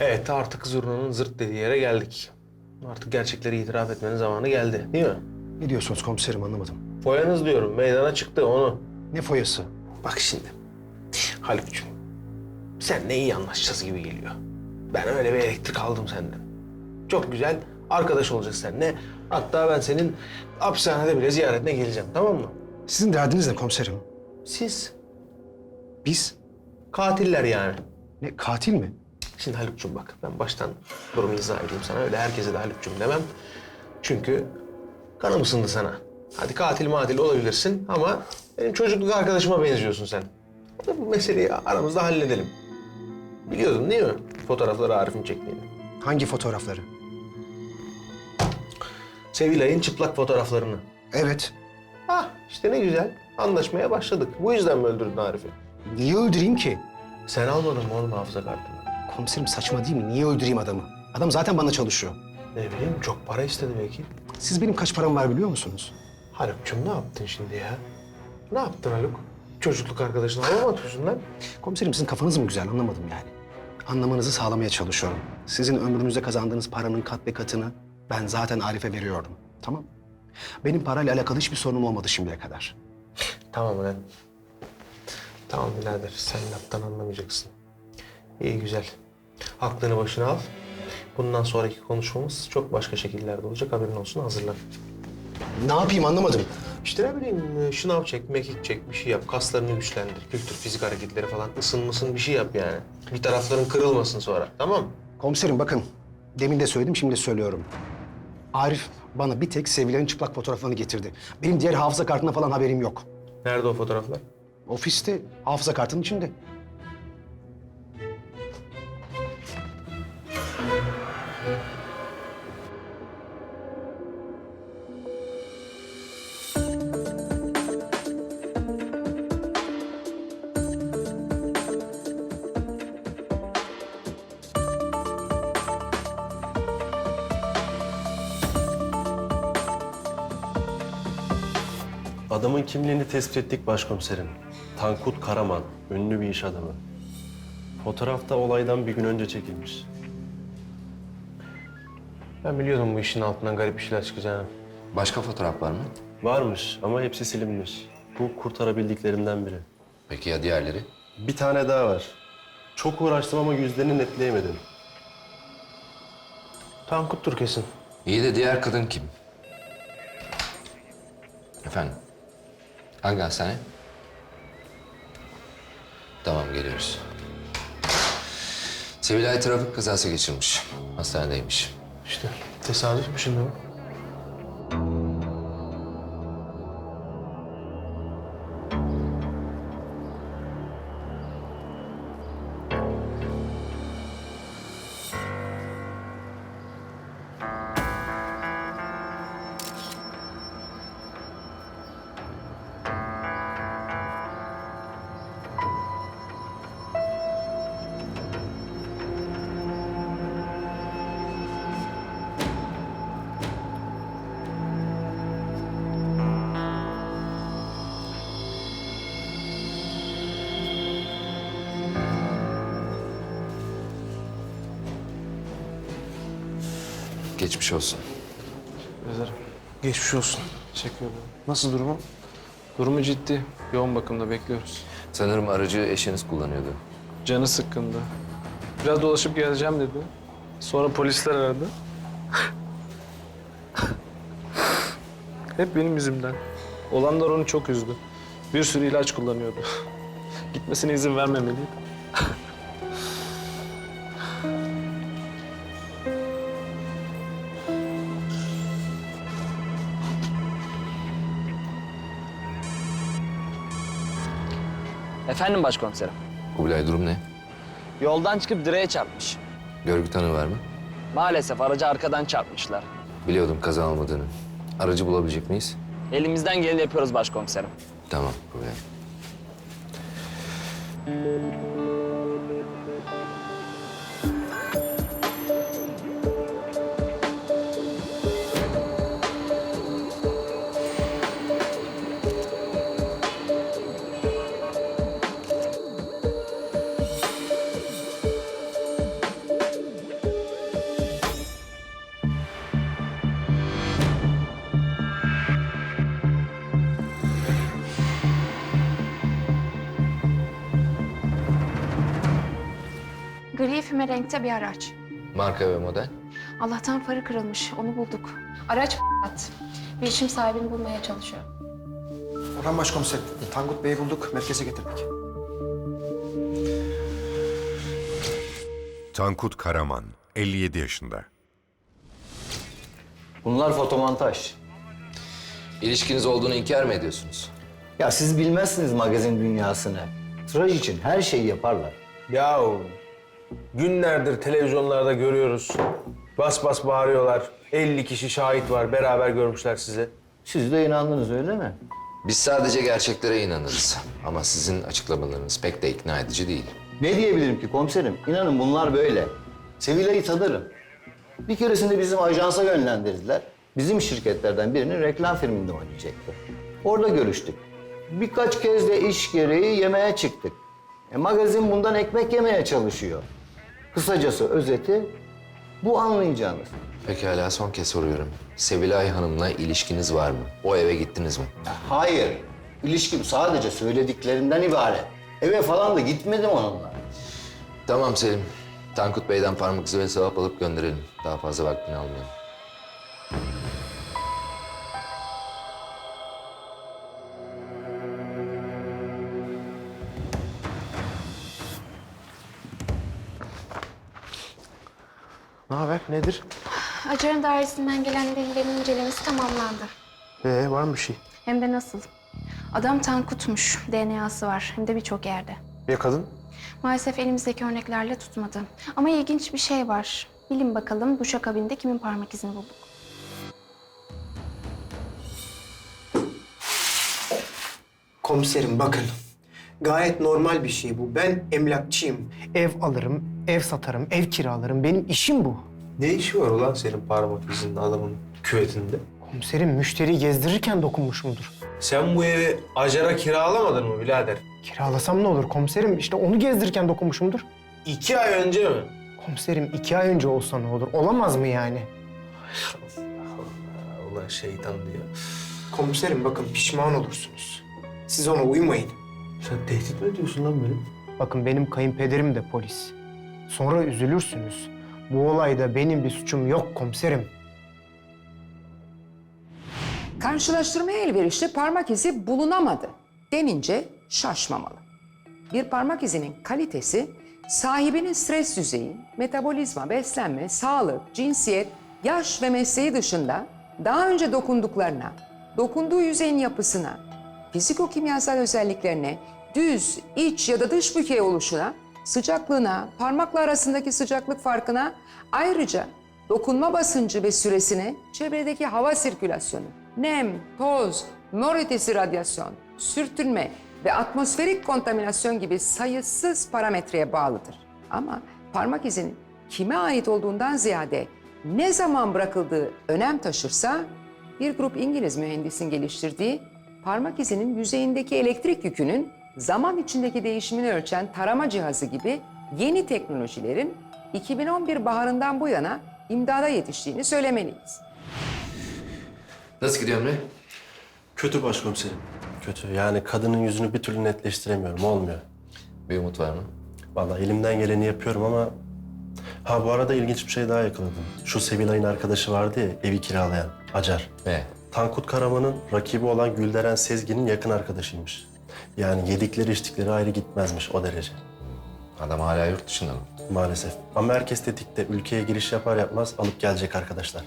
Evet artık zurnanın zırt dediği yere geldik. Artık gerçekleri itiraf etmenin zamanı geldi değil mi? Ne diyorsunuz komiserim anlamadım. Foyanız diyorum meydana çıktı onu. Ne foyası? Bak şimdi Haluk'cum seninle iyi anlaşacağız gibi geliyor. Ben öyle bir elektrik aldım senden. Çok güzel arkadaş olacağız seninle. Hatta ben senin hapishanede bile ziyaretine geleceğim tamam mı? Sizin derdiniz ne komiserim? Siz Biz? katiller yani. Ne katil mi? Şimdi Haluk'cum bak ben baştan durumu izah edeyim sana. Öyle herkese de Haluk'cum demem. Çünkü kanım ısındı sana. Hadi katil matil olabilirsin ama benim çocukluk arkadaşıma benziyorsun sen. Bu meseleyi aramızda halledelim. Biliyordun değil mi fotoğrafları Arif'in çektiğini? Hangi fotoğrafları? Sevilay'ın çıplak fotoğraflarını. Evet. Ah işte ne güzel. Anlaşmaya başladık. Bu yüzden mi öldürdün Arif'i? Niye öldüreyim ki? Sen almadın mı oğlum hafıza kartını? Komiserim saçma değil mi? Niye öldüreyim adamı? Adam zaten bana çalışıyor. Ne bileyim çok para istedi belki. Siz benim kaç param var biliyor musunuz? Haluk'cum ne yaptın şimdi ya? Ne yaptın Haluk? Çocukluk arkadaşını hava mı atıyorsun lan? Komiserim sizin kafanız mı güzel anlamadım yani. Anlamanızı sağlamaya çalışıyorum. Sizin ömrünüzde kazandığınız paranın kat be katını ben zaten Arif'e veriyordum. Tamam Benim parayla alakalı hiçbir sorunum olmadı şimdiye kadar. Tamam lan. Tamam birader sen laftan anlamayacaksın. İyi güzel. Aklını başına al. Bundan sonraki konuşmamız çok başka şekillerde olacak haberin olsun hazırlan. Ne yapayım anlamadım. İşte ne bileyim e, şınav çek, mekik çek bir şey yap. Kaslarını güçlendir. Kültür, fizik hareketleri falan ısınmasın bir şey yap yani. Bir tarafların kırılmasın sonra tamam mı? Komiserim bakın, demin de söyledim, şimdi de söylüyorum. Arif bana bir tek Sevilay'ın çıplak fotoğraflarını getirdi. Benim diğer hafıza kartına falan haberim yok. Nerede o fotoğraflar? Ofiste hafıza kartının içinde. Adamın kimliğini tespit ettik başkomiserim. Tankut Karaman, ünlü bir iş adamı. Fotoğrafta olaydan bir gün önce çekilmiş. Ben biliyordum bu işin altından garip bir şeyler çıkacağını. Başka fotoğraf var mı? Varmış ama hepsi silinmiş. Bu kurtarabildiklerimden biri. Peki ya diğerleri? Bir tane daha var. Çok uğraştım ama yüzlerini netleyemedim. Tankut'tur kesin. İyi de diğer kadın kim? Efendim? Hangi hastane? Tamam geliyoruz. Sevilay trafik kazası geçirmiş. Hastanedeymiş. İşte tesadüf mü şimdi o? Geçmiş olsun. Ederim. Geçmiş olsun. Teşekkür ederim. Nasıl durumu? Durumu ciddi. Yoğun bakımda bekliyoruz. Sanırım aracı eşiniz kullanıyordu. Canı sıkkındı. Biraz dolaşıp geleceğim dedi. Sonra polisler aradı. Hep benim yüzümden. Olanlar onu çok üzdü. Bir sürü ilaç kullanıyordu. Gitmesine izin vermemeliydim. Efendim başkomiserim. Kubilay durum ne? Yoldan çıkıp direğe çarpmış. Görgü tanığı var mı? Maalesef aracı arkadan çarpmışlar. Biliyordum kaza olmadığını. Aracı bulabilecek miyiz? Elimizden geleni yapıyoruz başkomiserim. Tamam Kubilay. Füme renkte bir araç. Marka ve model? Allah'tan farı kırılmış, onu bulduk. Araç at. Bilişim sahibini bulmaya çalışıyor. Orhan Başkomiserim, Tangut Bey'i bulduk, merkeze getirdik. Tankut Karaman, 57 yaşında. Bunlar fotomontaj. İlişkiniz olduğunu inkar mı ediyorsunuz? Ya siz bilmezsiniz magazin dünyasını. Tıraş için her şeyi yaparlar. Yahu günlerdir televizyonlarda görüyoruz. Bas bas bağırıyorlar. 50 kişi şahit var. Beraber görmüşler sizi. Siz de inandınız öyle mi? Biz sadece gerçeklere inanırız. Ama sizin açıklamalarınız pek de ikna edici değil. Ne diyebilirim ki komiserim? İnanın bunlar böyle. Sevilay'ı tanırım. Bir keresinde bizim ajansa yönlendirdiler. Bizim şirketlerden birinin reklam filminde oynayacaktı. Orada görüştük. Birkaç kez de iş gereği yemeğe çıktık. E, magazin bundan ekmek yemeye çalışıyor. Kısacası özeti bu anlayacağınız. Pekala son kez soruyorum. Sevilay Hanım'la ilişkiniz var mı? O eve gittiniz mi? Hayır. İlişkim sadece söylediklerinden ibaret. Eve falan da gitmedim onunla. Tamam Selim. Tankut Bey'den parmak izi ve sevap alıp gönderelim. Daha fazla vaktini almayalım. Ne haber? Nedir? Acar'ın dairesinden gelen delillerin incelemesi tamamlandı. Ee, var mı bir şey? Hem de nasıl? Adam Tankut'muş. DNA'sı var. Hem de birçok yerde. Ya kadın? Maalesef elimizdeki örneklerle tutmadı. Ama ilginç bir şey var. Bilin bakalım duşakabinde kimin parmak izini bulduk. Komiserim bakın. Gayet normal bir şey bu. Ben emlakçıyım. Ev alırım, ev satarım, ev kiralarım. Benim işim bu. Ne işi var ulan senin parmak izinin adamın küvetinde? Komiserim müşteri gezdirirken dokunmuş mudur? Sen bu evi Acar'a kiralamadın mı birader? Kiralasam ne olur komiserim? İşte onu gezdirirken dokunmuş mudur? İki ay önce mi? Komiserim iki ay önce olsa ne olur? Olamaz mı yani? Allah, ulan şeytan diyor. Komiserim bakın pişman olursunuz. Siz ona uymayın. Sen tehdit mi ediyorsun lan beni? Bakın benim kayınpederim de polis. Sonra üzülürsünüz. Bu olayda benim bir suçum yok komiserim. Karşılaştırmaya elverişli parmak izi bulunamadı denince şaşmamalı. Bir parmak izinin kalitesi sahibinin stres düzeyi, metabolizma, beslenme, sağlık, cinsiyet, yaş ve mesleği dışında daha önce dokunduklarına, dokunduğu yüzeyin yapısına, fiziko-kimyasal özelliklerine, düz, iç ya da dış bükey oluşuna, sıcaklığına, parmakla arasındaki sıcaklık farkına, ayrıca dokunma basıncı ve süresine, çevredeki hava sirkülasyonu, nem, toz, mor ötesi radyasyon, sürtünme ve atmosferik kontaminasyon gibi sayısız parametreye bağlıdır. Ama parmak izinin kime ait olduğundan ziyade ne zaman bırakıldığı önem taşırsa bir grup İngiliz mühendisin geliştirdiği parmak izinin yüzeyindeki elektrik yükünün zaman içindeki değişimini ölçen tarama cihazı gibi yeni teknolojilerin 2011 baharından bu yana imdada yetiştiğini söylemeliyiz. Nasıl gidiyor Emre? Kötü başkomiserim. Kötü. Yani kadının yüzünü bir türlü netleştiremiyorum. Olmuyor. Bir umut var mı? Vallahi elimden geleni yapıyorum ama... Ha bu arada ilginç bir şey daha yakaladım. Şu Sevilay'ın arkadaşı vardı ya evi kiralayan Acar. Ne? Tankut Karaman'ın rakibi olan Gülderen Sezgin'in yakın arkadaşıymış. Yani yedikleri içtikleri ayrı gitmezmiş o derece. Adam hala yurt dışında mı? Maalesef. Ama herkes tetikte ülkeye giriş yapar yapmaz alıp gelecek arkadaşlar.